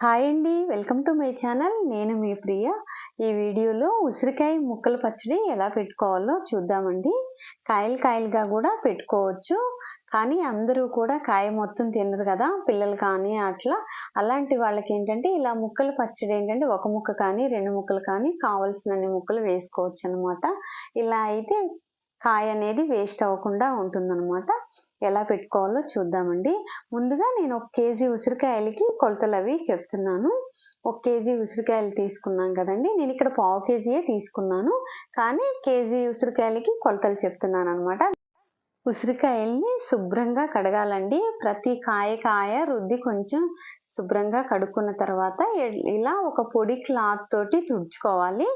Hi అండి welcome to my channel. నేను మీ ప్రియ. ఈ వీడియోలో ఉసిరికాయ ముక్కల పచ్చడి ఎలా పెట్టుకోవాలో చూద్దామండి. కాయలు కాయలుగా కూడా పెట్టుకోవచ్చు. కానీ అందరూ కూడా కాయ మొత్తం తినరు కదా పిల్లలు కానీ అట్లా. అలాంటి వాళ్ళకి ఏంటంటే ఇలా ముక్కల పచ్చడి ఏంటంటే ఒక ముక్క కానీ రెండు ముక్కలు కానీ కావలసినన్ని ముక్కలు వేసుకోవచ్చు అనమాట ఇలా అయితే కాయ అనేది వేస్ట్ అవ్వకుండా ఉంటుందన్నమాట ఎలా పెట్టుకోవాలో చూద్దామండి. ముందుగా నేను ఒక కేజీ ఉసిరికాయలకి కొలతలు అవి చెప్తున్నాను. ఒక కేజీ ఉసిరికాయలు తీసుకున్నాను కదండి. నేను ఇక్కడ పావు కేజీయే తీసుకున్నాను. కానీ కేజీ ఉసిరికాయలకి కొలతలు చెప్తున్నాను అనమాట ఉసిరికాయల్ని శుభ్రంగా కడగాలండి. ప్రతి కాయ కాయ రుద్ది కొంచెం శుభ్రంగా కడుక్కున్న తర్వాత ఇలా ఒక పొడి క్లాత్ తోటి తుడుచుకోవాలి.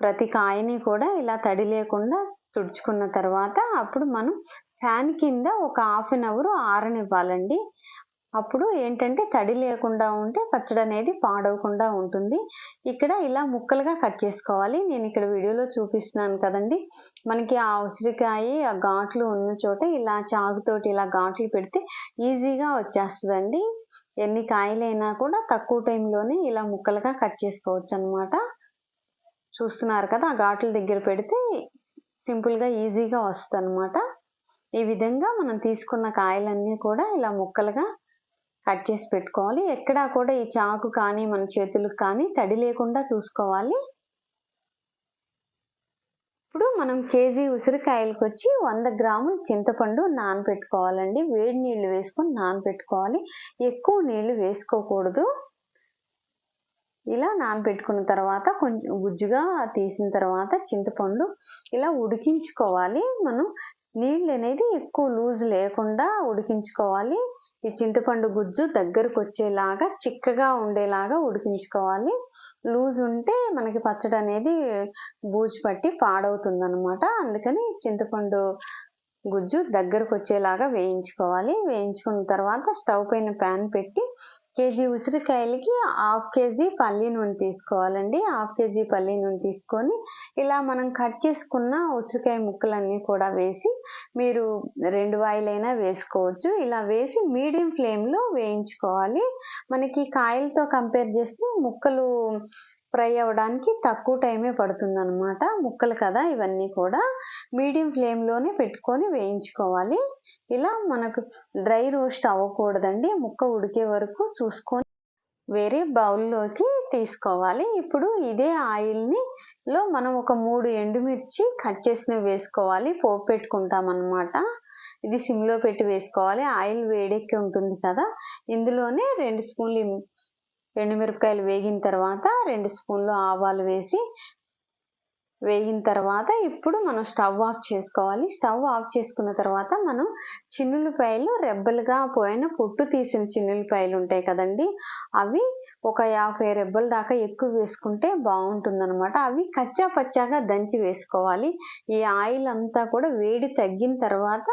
ప్రతి కాయని కూడా ఇలా తడి లేకుండా తుడుచుకున్న తర్వాత అప్పుడు మనం ఫ్యాన్ కింద ఒక హాఫ్ అన్ అవర్ ఆరనివ్వాలండి. అప్పుడు ఏంటంటే తడి లేకుండా ఉంటే పచ్చడి అనేది పాడవకుండా ఉంటుంది. ఇక్కడ ఇలా ముక్కలుగా కట్ చేసుకోవాలి. నేను ఇక్కడ వీడియోలో చూపిస్తున్నాను కదండి. మనకి ఆ ఉసిరికాయ ఆ ఘాట్లు ఉన్న చోట ఇలా చాకుతోటి ఇలా ఘాట్లు పెడితే ఈజీగా వచ్చేస్తుందండి. ఎన్ని కాయలైనా కూడా తక్కువ టైంలోనే ఇలా ముక్కలుగా కట్ చేసుకోవచ్చు అనమాట చూస్తున్నారు కదా ఆ ఘాట్ల దగ్గర పెడితే సింపుల్గా ఈజీగా వస్తుంది అనమాట ఈ విధంగా మనం తీసుకున్న కాయలన్నీ కూడా ఇలా ముక్కలుగా కట్ చేసి పెట్టుకోవాలి. ఎక్కడా కూడా ఈ చాకు కానీ మన చేతులకు కానీ తడి లేకుండా చూసుకోవాలి. ఇప్పుడు మనం కేజీ ఉసిరికాయలకు వచ్చి వంద గ్రాములు చింతపండు నానబెట్టుకోవాలండి వేడి నీళ్ళు వేసుకొని నానబెట్టుకోవాలి ఎక్కువ నీళ్ళు వేసుకోకూడదు. ఇలా నానబెట్టుకున్న తర్వాత కొంచెం గుజ్జుగా తీసిన తర్వాత చింతపండు ఇలా ఉడికించుకోవాలి. మనం నీళ్ళు అనేది ఎక్కువ లూజ్ లేకుండా ఉడికించుకోవాలి. ఈ చింతపండు గుజ్జు దగ్గరకు వచ్చేలాగా చిక్కగా ఉండేలాగా ఉడికించుకోవాలి. లూజ్ ఉంటే మనకి పచ్చడి అనేది బూజు పట్టి పాడవుతుంది అనమాట అందుకని చింతపండు గుజ్జు దగ్గరకు వచ్చేలాగా వేయించుకోవాలి. వేయించుకున్న తర్వాత స్టవ్ పైన ప్యాన్ పెట్టి కేజీ ఉసిరికాయలకి హాఫ్ కేజీ పల్లి నూనె తీసుకోవాలండి. హాఫ్ కేజీ పల్లి నూనె తీసుకొని ఇలా మనం కట్ చేసుకున్న ఉసిరికాయ ముక్కలన్నీ కూడా వేసి మీరు రెండు వాయిలైనా వేసుకోవచ్చు. ఇలా వేసి మీడియం ఫ్లేమ్లో వేయించుకోవాలి. మనకి కాయలతో కంపేర్ చేస్తే ముక్కలు ఫ్రై అవ్వడానికి తక్కువ టైమే పడుతుందనమాట ముక్కలు కదా ఇవన్నీ కూడా. మీడియం ఫ్లేమ్లోనే పెట్టుకొని వేయించుకోవాలి. ఇలా మనకు డ్రై రోస్ట్ అవ్వకూడదండి. ముక్క ఉడికే వరకు చూసుకొని వేరే బౌల్లోకి తీసుకోవాలి. ఇప్పుడు ఇదే ఆయిల్ని లో మనం ఒక మూడు ఎండుమిర్చి కట్ చేసినవి వేసుకోవాలి. పోపు పెట్టుకుంటాం అనమాట ఇది సిమ్లో పెట్టి వేసుకోవాలి. ఆయిల్ వేడెక్కి ఉంటుంది కదా. ఇందులోనే రెండు స్పూన్లు ఎండుమిరపకాయలు వేగిన తర్వాత రెండు స్పూన్లు ఆవాలు వేసి వేగిన తర్వాత ఇప్పుడు మనం స్టవ్ ఆఫ్ చేసుకోవాలి. స్టవ్ ఆఫ్ చేసుకున్న తర్వాత మనం చిన్నులపాయలు రెబ్బలుగా పోయిన పొట్టు తీసిన చిన్నులపాయలు ఉంటాయి కదండి అవి ఒక యాభై రెబ్బల దాకా ఎక్కువ వేసుకుంటే బాగుంటుందన్నమాట. అవి కచ్చా పచ్చాగా దంచి వేసుకోవాలి. ఈ ఆయిల్ అంతా కూడా వేడి తగ్గిన తర్వాత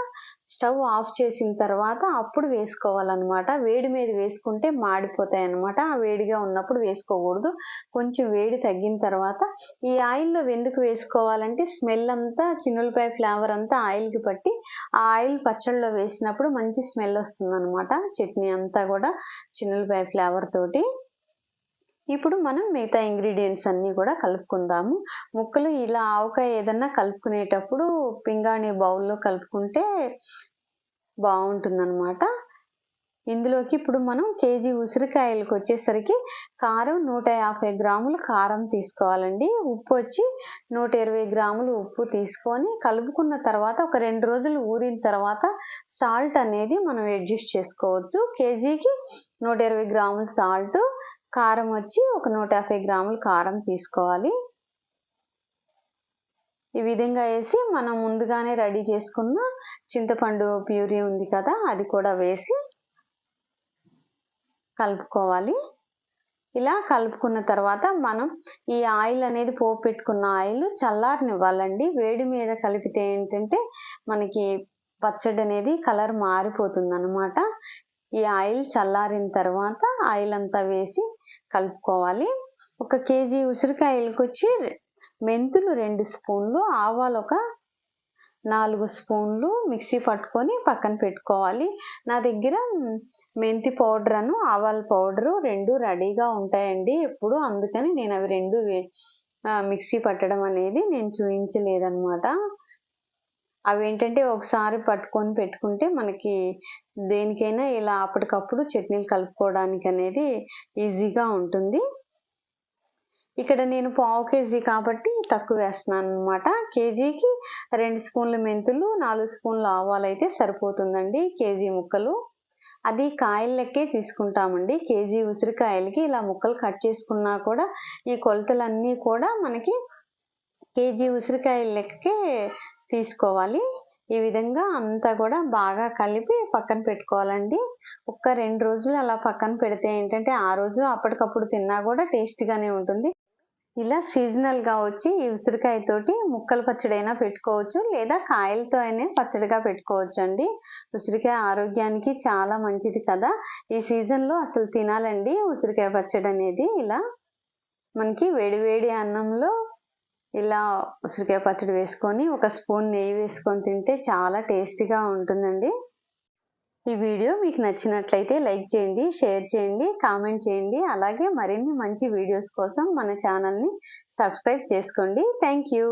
స్టవ్ ఆఫ్ చేసిన తర్వాత అప్పుడు వేసుకోవాలన్నమాట. వేడి మీద వేసుకుంటే మాడిపోతాయి అన్నమాట ఆ వేడిగా ఉన్నప్పుడు వేసుకోకూడదు. కొంచెం వేడి తగ్గిన తర్వాత ఈ ఆయిల్లో ఎందుకు వేసుకోవాలంటే స్మెల్ అంతా చిన్నులపాయ ఫ్లేవర్ అంతా ఆయిల్కి పట్టి ఆ ఆయిల్ పచ్చళ్ళలో వేసినప్పుడు మంచి స్మెల్ వస్తుంది అనమాట చట్నీ అంతా కూడా చిన్నులపాయ ఫ్లేవర్ తోటి. ఇప్పుడు మనం మిగతా ఇంగ్రీడియంట్స్ అన్నీ కూడా కలుపుకుందాము. ముక్కలు ఇలా ఆవకాయ ఏదన్నా కలుపుకునేటప్పుడు పింగాణి బౌల్లో కలుపుకుంటే బాగుంటుందన్నమాట. ఇందులోకి ఇప్పుడు మనం కేజీ ఉసిరికాయలకు వచ్చేసరికి కారం నూట యాభై గ్రాముల కారం తీసుకోవాలండి. ఉప్పు వచ్చి నూట ఇరవై గ్రాములు ఉప్పు తీసుకొని కలుపుకున్న తర్వాత ఒక రెండు రోజులు ఊరిన తర్వాత సాల్ట్ అనేది మనం అడ్జస్ట్ చేసుకోవచ్చు. కేజీకి నూట ఇరవై గ్రాముల సాల్ట్ కారం వచ్చి ఒక నూట యాభై గ్రాముల కారం తీసుకోవాలి. ఈ విధంగా వేసి మనం ముందుగానే రెడీ చేసుకున్న చింతపండు ప్యూరీ ఉంది కదా అది కూడా వేసి కలుపుకోవాలి. ఇలా కలుపుకున్న తర్వాత మనం ఈ ఆయిల్ అనేది పోపు పెట్టుకున్న ఆయిల్ చల్లారనివ్వాలండి. వేడి మీద కలిపితే ఏంటంటే మనకి పచ్చడి అనేది కలర్ మారిపోతుంది అనమాట ఈ ఆయిల్ చల్లారిన తర్వాత ఆయిల్ అంతా వేసి కలుపుకోవాలి. ఒక కేజీ ఉసిరికాయలకు వచ్చి మెంతులు రెండు స్పూన్లు ఆవాలు ఒక నాలుగు స్పూన్లు మిక్సీ పట్టుకొని పక్కన పెట్టుకోవాలి. నా దగ్గర మెంతి పౌడర్ అను ఆవాల పౌడరు రెండు రెడీగా ఉంటాయండి ఎప్పుడు. అందుకని నేను అవి రెండు మిక్సీ పట్టడం అనేది నేను చూపించలేదన్నమాట అవి ఏంటంటే ఒకసారి పట్టుకొని పెట్టుకుంటే మనకి దేనికైనా ఇలా అప్పటికప్పుడు చట్నీలు కలుపుకోవడానికి అనేది ఈజీగా ఉంటుంది. ఇక్కడ నేను పావు కేజీ కాబట్టి తక్కువ వేస్తున్నాను అనమాట కేజీకి రెండు స్పూన్ల మెంతులు నాలుగు స్పూన్లు ఆవాలు అయితే సరిపోతుందండి కేజీ ముక్కలు. అది కాయల లెక్కే తీసుకుంటామండి. కేజీ ఉసిరికాయలకి ఇలా ముక్కలు కట్ చేసుకున్నా కూడా ఈ కొలతలన్నీ కూడా మనకి కేజీ ఉసిరికాయల లెక్కకే తీసుకోవాలి. ఈ విధంగా అంతా కూడా బాగా కలిపి పక్కన పెట్టుకోవాలండి. ఒక్క రెండు రోజులు అలా పక్కన పెడితే ఏంటంటే ఆ రోజు అప్పటికప్పుడు తిన్నా కూడా టేస్ట్గానే ఉంటుంది. ఇలా సీజనల్గా వచ్చి ఈ ఉసిరికాయతోటి ముక్కలు పచ్చడి అయినా పెట్టుకోవచ్చు లేదా కాయలతో అయినా పచ్చడిగా పెట్టుకోవచ్చు అండి ఉసిరికాయ ఆరోగ్యానికి చాలా మంచిది కదా. ఈ సీజన్లో అసలు తినాలండి ఉసిరికాయ పచ్చడి అనేది ఇలా మనకి వేడివేడి అన్నంలో ఇలా ఉసిరికాయ పచ్చడి వేసుకొని ఒక స్పూన్ నెయ్యి వేసుకొని తింటే చాలా టేస్టీగా ఉంటుందండి. ఈ వీడియో మీకు నచ్చినట్లయితే లైక్ చేయండి షేర్ చేయండి కామెంట్ చేయండి. అలాగే మరిన్ని మంచి వీడియోస్ కోసం మన ఛానల్ని సబ్స్క్రైబ్ చేసుకోండి. Thank you.